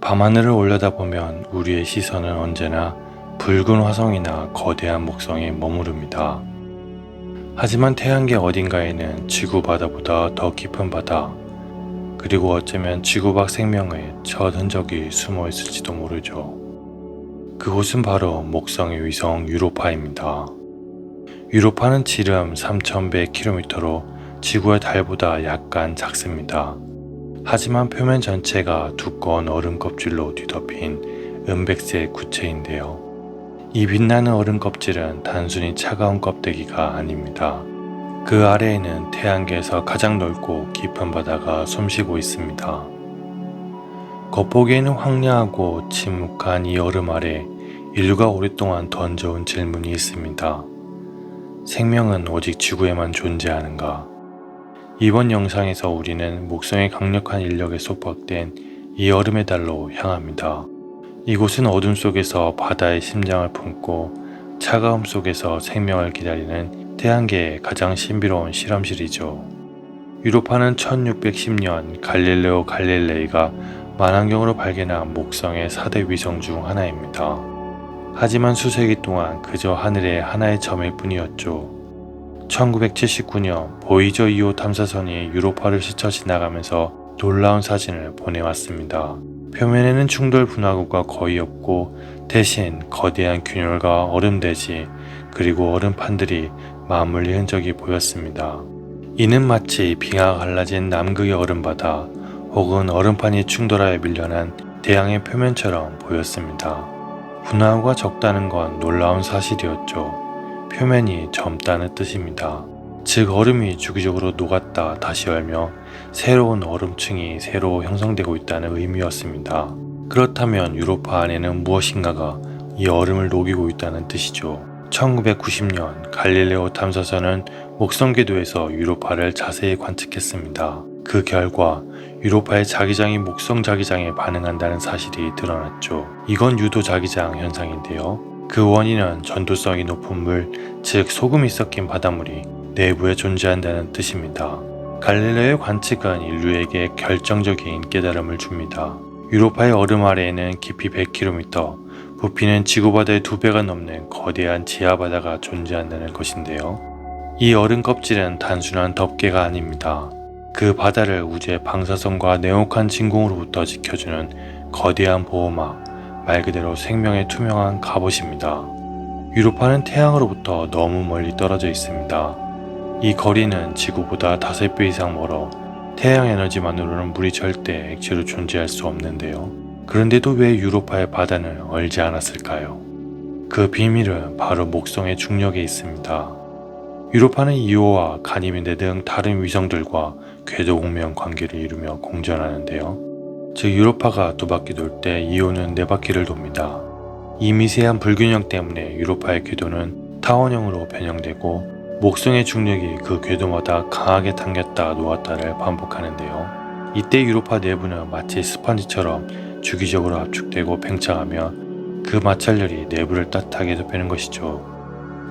밤하늘을 올려다보면 우리의 시선은 언제나 붉은 화성이나 거대한 목성에 머무릅니다. 하지만 태양계 어딘가에는 지구 바다보다 더 깊은 바다, 그리고 어쩌면 지구 밖 생명의 첫 흔적이 숨어 있을지도 모르죠. 그곳은 바로 목성의 위성 유로파입니다. 유로파는 지름 3100km로 지구의 달보다 약간 작습니다. 하지만 표면 전체가 두꺼운 얼음 껍질로 뒤덮인 은백색 구체인데요. 이 빛나는 얼음 껍질은 단순히 차가운 껍데기가 아닙니다. 그 아래에는 태양계에서 가장 넓고 깊은 바다가 숨쉬고 있습니다. 겉보기에는 황량하고 침묵한 이 얼음 아래 인류가 오랫동안 던져온 질문이 있습니다. 생명은 오직 지구에만 존재하는가? 이번 영상에서 우리는 목성의 강력한 인력에 속박된 이 얼음의 달로 향합니다. 이곳은 어둠 속에서 바다의 심장을 품고 차가움 속에서 생명을 기다리는 태양계의 가장 신비로운 실험실이죠. 유로파는 1610년 갈릴레오 갈릴레이가 만환경으로 발견한 목성의 4대 위성 중 하나입니다. 하지만 수세기 동안 그저 하늘의 하나의 점일 뿐이었죠. 1979년 보이저 2호 탐사선이 유로파를 스쳐 지나가면서 놀라운 사진을 보내왔습니다. 표면에는 충돌 분화구가 거의 없고 대신 거대한 균열과 얼음대지 그리고 얼음판들이 맞물린 흔적이 보였습니다. 이는 마치 빙하가 갈라진 남극의 얼음바다 혹은 얼음판이 충돌하여 밀려난 대양의 표면처럼 보였습니다. 분화구가 적다는 건 놀라운 사실이었죠. 표면이 젊다는 뜻입니다. 즉 얼음이 주기적으로 녹았다 다시 열며 새로운 얼음층이 새로 형성되고 있다는 의미였습니다. 그렇다면 유로파 안에는 무엇인가가 이 얼음을 녹이고 있다는 뜻이죠. 1990년 갈릴레오 탐사선은 목성 궤도에서 유로파를 자세히 관측했습니다. 그 결과 유로파의 자기장이 목성 자기장에 반응한다는 사실이 드러났죠. 이건 유도 자기장 현상인데요. 그 원인은 전도성이 높은 물, 즉 소금이 섞인 바닷물이 내부에 존재한다는 뜻입니다. 갈릴레오의 관측은 인류에게 결정적인 깨달음을 줍니다. 유로파의 얼음 아래에는 깊이 100km, 부피는 지구바다의 두 배가 넘는 거대한 지하바다가 존재한다는 것인데요. 이 얼음 껍질은 단순한 덮개가 아닙니다. 그 바다를 우주의 방사선과 냉혹한 진공으로부터 지켜주는 거대한 보호막, 말 그대로 생명의 투명한 갑옷입니다. 유로파는 태양으로부터 너무 멀리 떨어져 있습니다. 이 거리는 지구보다 5배 이상 멀어 태양 에너지만으로는 물이 절대 액체로 존재할 수 없는데요. 그런데도 왜 유로파의 바다는 얼지 않았을까요? 그 비밀은 바로 목성의 중력에 있습니다. 유로파는 이오와 가니메데 등 다른 위성들과 궤도 공명 관계를 이루며 공전하는데요. 즉 유로파가 두 바퀴 돌 때 이오는 네 바퀴를 돕니다. 이 미세한 불균형 때문에 유로파의 궤도는 타원형으로 변형되고 목성의 중력이 그 궤도마다 강하게 당겼다 놓았다를 반복하는데요. 이때 유로파 내부는 마치 스펀지처럼 주기적으로 압축되고 팽창하며 그 마찰열이 내부를 따뜻하게 덮이는 것이죠.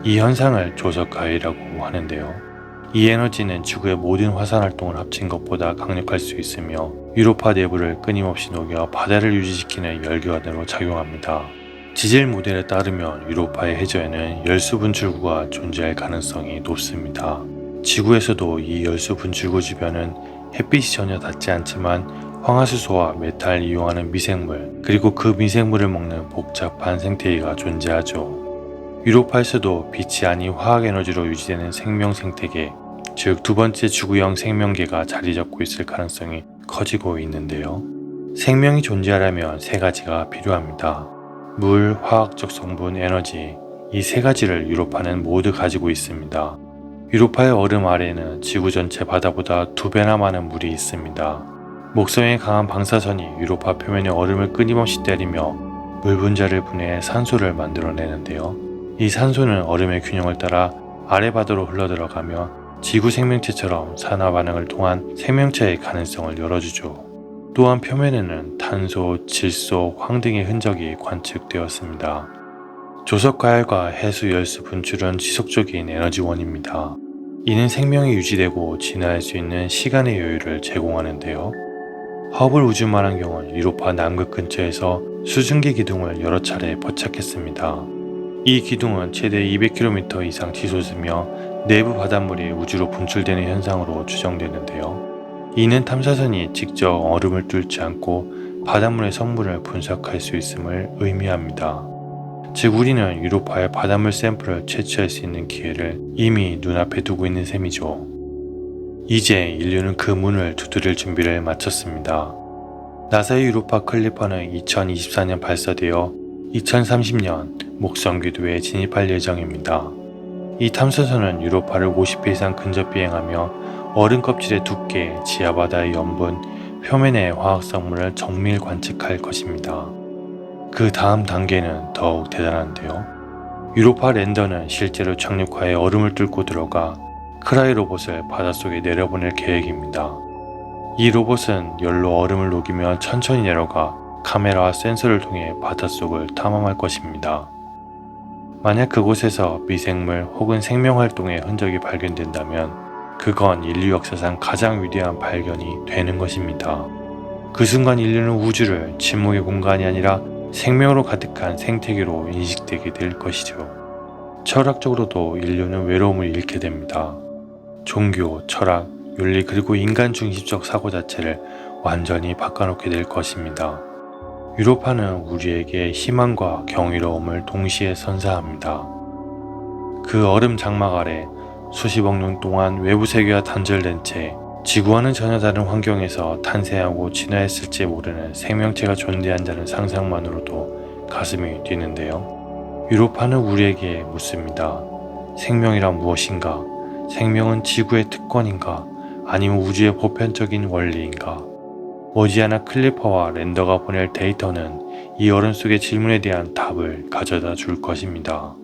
이 현상을 조석 가위라고 하는데요. 이 에너지는 지구의 모든 화산 활동을 합친 것보다 강력할 수 있으며 유로파 내부를 끊임없이 녹여 바다를 유지시키는 열기관으로 작용합니다. 지질 모델에 따르면 유로파의 해저에는 열수 분출구가 존재할 가능성이 높습니다. 지구에서도 이 열수 분출구 주변은 햇빛이 전혀 닿지 않지만 황화수소와 메탈 이용하는 미생물 그리고 그 미생물을 먹는 복잡한 생태계가 존재하죠. 유로파에서도 빛이 아닌 화학 에너지로 유지되는 생명 생태계, 즉 두 번째 지구형 생명계가 자리 잡고 있을 가능성이 커지고 있는데요. 생명이 존재하려면 세 가지가 필요합니다. 물, 화학적 성분, 에너지 이 세 가지를 유로파는 모두 가지고 있습니다. 유로파의 얼음 아래에는 지구 전체 바다보다 두 배나 많은 물이 있습니다. 목성의 강한 방사선이 유로파 표면의 얼음을 끊임없이 때리며 물 분자를 분해해 산소를 만들어내는데요. 이 산소는 얼음의 균형을 따라 아래 바다로 흘러들어가며 지구 생명체처럼 산화 반응을 통한 생명체의 가능성을 열어주죠. 또한 표면에는 탄소, 질소, 황 등의 흔적이 관측되었습니다. 조석 가열과 해수 열수 분출은 지속적인 에너지원입니다. 이는 생명이 유지되고 진화할 수 있는 시간의 여유를 제공하는데요. 허블 우주만원경은 유로파 남극 근처에서 수증기 기둥을 여러 차례 포착했습니다. 이 기둥은 최대 200km 이상 치솟으며 내부 바닷물이 우주로 분출되는 현상으로 추정되는데요. 이는 탐사선이 직접 얼음을 뚫지 않고 바닷물의 성분을 분석할 수 있음을 의미합니다. 즉 우리는 유로파의 바닷물 샘플을 채취할 수 있는 기회를 이미 눈앞에 두고 있는 셈이죠. 이제 인류는 그 문을 두드릴 준비를 마쳤습니다. 나사의 유로파 클리퍼는 2024년 발사되어 2030년 목성 궤도에 진입할 예정입니다. 이 탐사선은 유로파를 50회 이상 근접 비행하며 얼음 껍질의 두께, 지하바다의 염분, 표면의 화학 성분을 정밀 관측할 것입니다. 그 다음 단계는 더욱 대단한데요. 유로파 랜더는 실제로 착륙하에 얼음을 뚫고 들어가 크라이 로봇을 바닷속에 내려보낼 계획입니다. 이 로봇은 열로 얼음을 녹이며 천천히 내려가 카메라와 센서를 통해 바닷속을 탐험할 것입니다. 만약 그곳에서 미생물 혹은 생명 활동의 흔적이 발견된다면 그건 인류 역사상 가장 위대한 발견이 되는 것입니다. 그 순간 인류는 우주를 침묵의 공간이 아니라 생명으로 가득한 생태계로 인식되게 될 것이죠. 철학적으로도 인류는 외로움을 잃게 됩니다. 종교, 철학, 윤리 그리고 인간 중심적 사고 자체를 완전히 바꿔놓게 될 것입니다. 유로파는 우리에게 희망과 경이로움을 동시에 선사합니다. 그 얼음 장막 아래 수십억 년 동안 외부 세계와 단절된 채 지구와는 전혀 다른 환경에서 탄생하고 진화했을지 모르는 생명체가 존재한다는 상상만으로도 가슴이 뛰는데요. 유로파는 우리에게 묻습니다. 생명이란 무엇인가? 생명은 지구의 특권인가? 아니면 우주의 보편적인 원리인가? 머지않아 클리퍼와 랜더가 보낼 데이터는 이 얼음 속의 질문에 대한 답을 가져다 줄 것입니다.